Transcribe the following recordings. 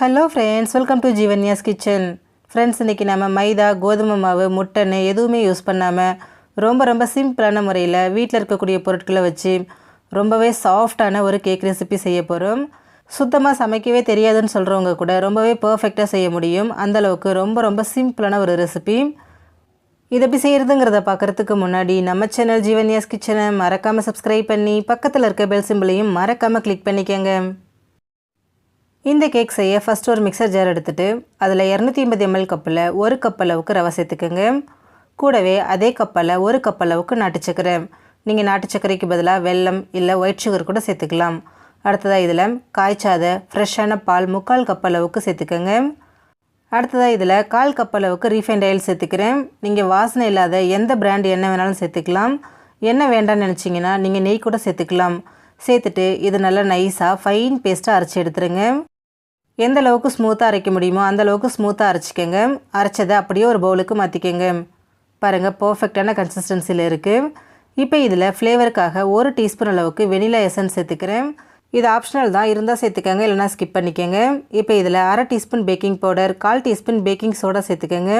Hello friends welcome to Jeevanya's kitchen friends இன்றைக்கி நம்ம மைதா கோதுமை மாவு முட்டைன்னு எதுவுமே யூஸ் பண்ணாமல் ரொம்ப ரொம்ப சிம்பிளான முறையில் வீட்டில் இருக்கக்கூடிய பொருட்களை வச்சு ரொம்பவே சாஃப்டான ஒரு கேக் ரெசிபி செய்ய போகிறோம் சுத்தமாக சமைக்கவே தெரியாதுன்னு சொல்கிறவங்க கூட ரொம்பவே பர்ஃபெக்டாக செய்ய முடியும். அந்தளவுக்கு ரொம்ப ரொம்ப சிம்பிளான ஒரு ரெசிபி இதை எப்படி செய்கிறதுங்கிறத பார்க்குறதுக்கு முன்னாடி நம்ம சேனல் ஜீவன்யாஸ் கிச்சனை மறக்காமல் சப்ஸ்கிரைப் பண்ணி பக்கத்தில் இருக்க பெல் சிம்பிளையும் மறக்காமல் கிளிக் பண்ணிக்கோங்க. இந்த கேக் செய்ய ஃபஸ்ட் ஒரு மிக்சர் ஜார் எடுத்துகிட்டு அதில் இரநூத்தி ஐம்பது எம்எல் கப்பில் ஒரு கப் அளவுக்கு ரவை சேர்த்துக்கோங்க. கூடவே அதே கப்பில் ஒரு கப் அளவுக்கு நாட்டு சக்கரை நீங்கள் நாட்டு சர்க்கரைக்கு பதிலாக வெல்லம் இல்லை ஒயிட் சுகர் கூட சேர்த்துக்கலாம். அடுத்ததாக இதில் காய்ச்சாத ஃப்ரெஷ்ஷான பால் முக்கால் கப் அளவுக்கு சேர்த்துக்கோங்க. அடுத்ததாக இதில் கால் கப் அளவுக்கு ரீஃபைண்ட் ஆயில் சேர்த்துக்கிறேன். நீங்கள் வாசனை இல்லாத எந்த பிராண்ட் எண்ணெய் வேணாலும் சேர்த்துக்கலாம். எண்ணெய் வேண்டாம்னு நினச்சிங்கன்னா நீங்கள் நெய் கூட சேர்த்துக்கலாம். சேர்த்துட்டு இது நல்லா நைஸாக ஃபைன் பேஸ்ட்டாக அரைச்சி எடுத்துருங்க. எந்த அளவுக்கு ஸ்மூத்தாக அரைக்க முடியுமோ அந்த அளவுக்கு ஸ்மூத்தாக அரைச்சிக்கோங்க. அரைச்சதை அப்படியே ஒரு பவுலுக்கு மாற்றிக்கோங்க பாருங்கள் பர்ஃபெக்டான கன்சிஸ்டன்சியில் இருக்குது இப்போ இதில் ஃப்ளேவருக்காக ஒரு டீஸ்பூன் அளவுக்கு வெனிலா எசன்ஸ் சேர்த்துக்கிறேன். இது ஆப்ஷனல் தான் இருந்தால் சேர்த்துக்கோங்க இல்லைனா ஸ்கிப் பண்ணிக்கோங்க. இப்போ இதில் அரை டீஸ்பூன் பேக்கிங் பவுடர் கால் டீஸ்பூன் பேக்கிங் சோடா சேர்த்துக்கோங்க.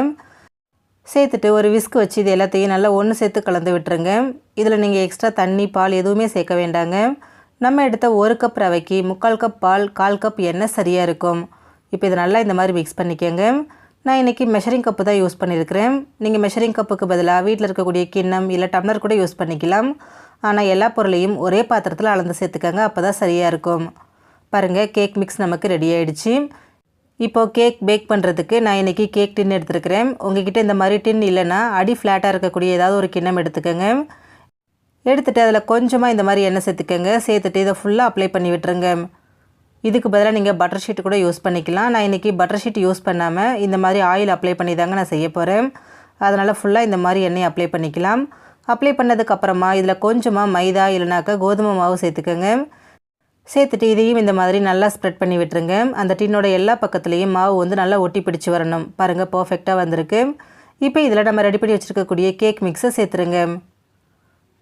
சேர்த்துட்டு ஒரு விஸ்க் வச்சு இது எல்லாத்தையும் நல்லா ஒன்று சேர்த்து கலந்து விட்டுருங்க. இதில் நீங்கள் எக்ஸ்ட்ரா தண்ணி பால் எதுவுமே சேர்க்க வேண்டாங்க. நம்ம எடுத்த ஒரு கப் ரவைக்கு முக்கால் கப் பால் கால் கப் எண்ணெய் சரியாக இருக்கும். இப்போ இதை நல்லா இந்த மாதிரி மிக்ஸ் பண்ணிக்கோங்க. நான் இன்றைக்கி மெஷரிங் கப்பு தான் யூஸ் பண்ணியிருக்கிறேன் நீங்கள் மெஷரிங் கப்புக்கு பதிலாக வீட்டில் இருக்கக்கூடிய கிண்ணம் இல்லை டம்ளர் கூட யூஸ் பண்ணிக்கலாம். ஆனால் எல்லா பொருளையும் ஒரே பாத்திரத்தில் அளந்து சேர்த்துக்கோங்க அப்போ தான் சரியாக இருக்கும். பாருங்கள் கேக் மிக்ஸ் நமக்கு ரெடி ஆகிடுச்சு இப்போது கேக் பேக் பண்ணுறதுக்கு நான் இன்றைக்கி கேக் டின் எடுத்துருக்கிறேன். உங்ககிட்ட இந்த மாதிரி டின் இல்லைன்னா அடி ஃப்ளாட்டாக இருக்கக்கூடிய ஏதாவது ஒரு கிண்ணம் எடுத்துக்கோங்க. எடுத்துகிட்டு அதில் கொஞ்சமாக இந்த மாதிரி எண்ணெய் சேர்த்துக்கோங்க. சேர்த்துட்டு இதை ஃபுல்லாக அப்ளை பண்ணி விட்டுருங்க. இதுக்கு பதிலாக நீங்கள் பட்டர் ஷீட் கூட யூஸ் பண்ணிக்கலாம். நான் இன்றைக்கி பட்டர் ஷீட் யூஸ் பண்ணாமல் இந்த மாதிரி ஆயில் அப்ளை பண்ணி தாங்க நான் செய்ய போகிறேன் அதனால் ஃபுல்லாக இந்த மாதிரி எண்ணெய் அப்ளை பண்ணிக்கலாம். அப்ளை பண்ணதுக்கப்புறமா இதில் கொஞ்சமாக மைதா இல்லைனாக்கா கோதுமை மாவு சேர்த்துக்கோங்க. சேர்த்துட்டு இதையும் இந்த மாதிரி நல்லா ஸ்ப்ரெட் பண்ணி விட்டுருங்க. அந்த டின்னோட எல்லா பக்கத்துலேயும் மாவு வந்து நல்லா ஒட்டி பிடிச்சி வரணும். பாருங்கள் பர்ஃபெக்டாக வந்திருக்கு. இப்போ இதில் நம்ம ரெடி பண்ணி வச்சுருக்கக்கூடிய கேக் மிக்ஸை சேர்த்துருங்க.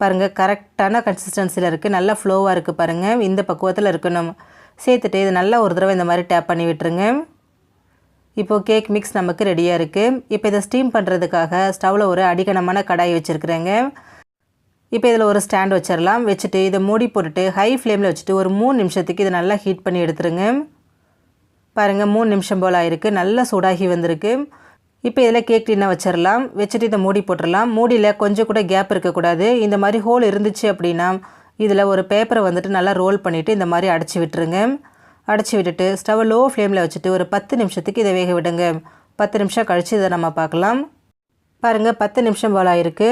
பாருங்கள் கரெக்டான கன்சிஸ்டன்சியில் இருக்குது நல்லா ஃப்ளோவாக இருக்குது பாருங்கள் இந்த பக்குவத்தில் இருக்கணும் சேர்த்துட்டு இது நல்லா ஒரு தடவை இந்த மாதிரி டேப் பண்ணி விட்டுருங்க. இப்போது கேக் மிக்ஸ் நமக்கு ரெடியாக இருக்குது இப்போ இதை ஸ்டீம் பண்ணுறதுக்காக ஸ்டவ்வில் ஒரு அடிக்கணமான கடாய் வச்சுருக்குறேங்க. இப்போ இதில் ஒரு ஸ்டாண்ட் வச்சிடலாம். வச்சுட்டு இதை மூடி போட்டுட்டு ஹை ஃப்ளேமில் வச்சுட்டு ஒரு மூணு நிமிஷத்துக்கு இதை நல்லா ஹீட் பண்ணி எடுத்துருங்க. பாருங்கள் மூணு நிமிஷம் போல் ஆயிருக்கு. நல்லா சூடாகி வந்திருக்கு. இப்போ இதில் கேக் டின்னை வச்சிடலாம் வச்சுட்டு இதை மூடி போட்டுடலாம் மூடியில் கொஞ்சம் கூட கேப் இருக்கக்கூடாது. இந்த மாதிரி ஹோல் இருந்துச்சு அப்படின்னா இதில் ஒரு பேப்பரை வந்துட்டு நல்லா ரோல் பண்ணிவிட்டு இந்த மாதிரி அடைச்சி விட்டுருங்க. அடைச்சி விட்டுட்டு ஸ்டவ் லோ ஃப்ளேமில் வச்சுட்டு ஒரு பத்து நிமிஷத்துக்கு இதை வேக விடுங்க. பத்து நிமிஷம் கழித்து இதை நம்ம பார்க்கலாம். பாருங்கள் பத்து நிமிஷம் போல் ஆயிருக்கு.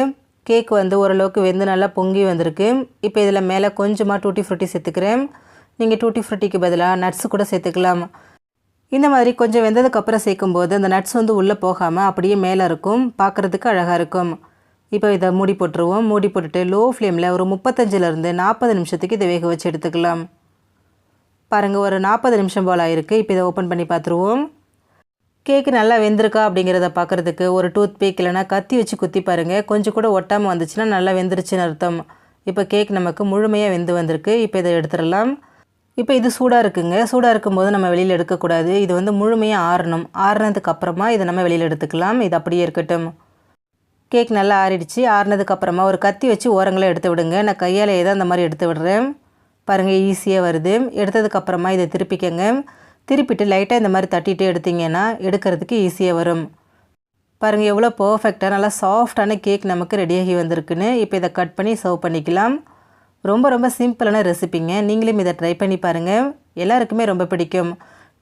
கேக் வந்து ஓரளவுக்கு வெந்து நல்லா பொங்கி வந்திருக்கு. இப்போ இதில் மேலே கொஞ்சமாக டூட்டி ஃப்ரூட்டி சேர்த்துக்கிறேன். நீங்கள் டூட்டி ஃப்ரூட்டிக்கு பதிலாக நட்ஸு கூட சேர்த்துக்கலாம். இந்த மாதிரி கொஞ்சம் வெந்ததுக்கப்புறம் சேர்க்கும்போது அந்த நட்ஸ் வந்து உள்ளே போகாமல் அப்படியே மேலே இருக்கும். பார்க்குறதுக்கு அழகாக இருக்கும். இப்போ இதை மூடி போட்டுருவோம். மூடி போட்டுட்டு லோ ஃப்ளேமில் ஒரு முப்பத்தஞ்சிலேருந்து நாற்பது நிமிஷத்துக்கு இதை வேக வச்சு எடுத்துக்கலாம். பாருங்கள் ஒரு நாற்பது நிமிஷம் போல் ஆயிருக்கு. இப்போ இதை ஓப்பன் பண்ணி பார்த்துருவோம். கேக்கு நல்லா வெந்திருக்கா அப்படிங்கிறத பார்க்குறதுக்கு ஒரு டூத் பேக் இல்லைனா கத்தி வச்சு குத்தி பாருங்கள் கொஞ்சம் கூட ஒட்டாமல் வந்துச்சுன்னா நல்லா வெந்துருச்சுன்னு அர்த்தம். இப்போ கேக் நமக்கு முழுமையாக வெந்து வந்திருக்கு. இப்போ இதை எடுத்துடலாம். இப்போ இது சூடாக இருக்குங்க. சூடாக இருக்கும்போது நம்ம வெளியில் எடுக்கக்கூடாது. இது வந்து முழுமையாக ஆறணும். ஆறுனதுக்கு அப்புறமா இதை நம்ம வெளியில் எடுத்துக்கலாம். இது அப்படியே இருக்கட்டும். கேக் நல்லா ஆறிடுச்சு. ஆறுனதுக்கப்புறமா ஒரு கத்தி வச்சு ஓரங்களை எடுத்து விடுங்க. நான் கையால் தான் அந்த மாதிரி எடுத்து விடுறேன். பாருங்கள் ஈஸியாக வருது. எடுத்ததுக்கப்புறமா இதை திருப்பிக்கங்க. திருப்பிட்டு லைட்டாக இந்த மாதிரி தட்டிட்டு எடுத்திங்கன்னா எடுக்கிறதுக்கு ஈஸியாக வரும். பாருங்கள் எவ்வளோ பர்ஃபெக்டாக நல்லா சாஃப்டான கேக் நமக்கு ரெடியாகி வந்திருக்குன்னு. இப்போ இதை கட் பண்ணி சர்வ் பண்ணிக்கலாம். ரொம்ப ரொம்ப சிம்பிளான ரெசிபிங்க. நீங்களும் இதை ட்ரை பண்ணி பாருங்கள் எல்லாருக்குமே ரொம்ப பிடிக்கும்.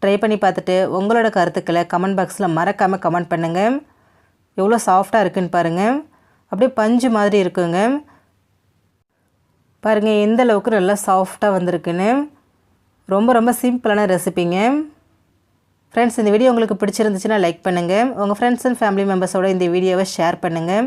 ட்ரை பண்ணி பார்த்துட்டு உங்களோட கருத்துக்களை கமெண்ட் பாக்ஸில் மறக்காமல் கமெண்ட் பண்ணுங்கள் எவ்வளோ சாஃப்டாக இருக்குன்னு பாருங்கள் அப்படியே பஞ்சு மாதிரி இருக்குங்க. பாருங்கள் எந்த அளவுக்கு நல்லா சாஃப்டாக வந்திருக்குன்னு. ரொம்ப ரொம்ப சிம்பிளான ரெசிபிங்க. ஃப்ரெண்ட்ஸ் இந்த வீடியோ உங்களுக்கு பிடிச்சிருந்துச்சுன்னா லைக் பண்ணுங்கள் உங்கள் ஃப்ரெண்ட்ஸ் அண்ட் ஃபேமிலி மெம்பர்ஸோட இந்த வீடியோவை ஷேர் பண்ணுங்கள்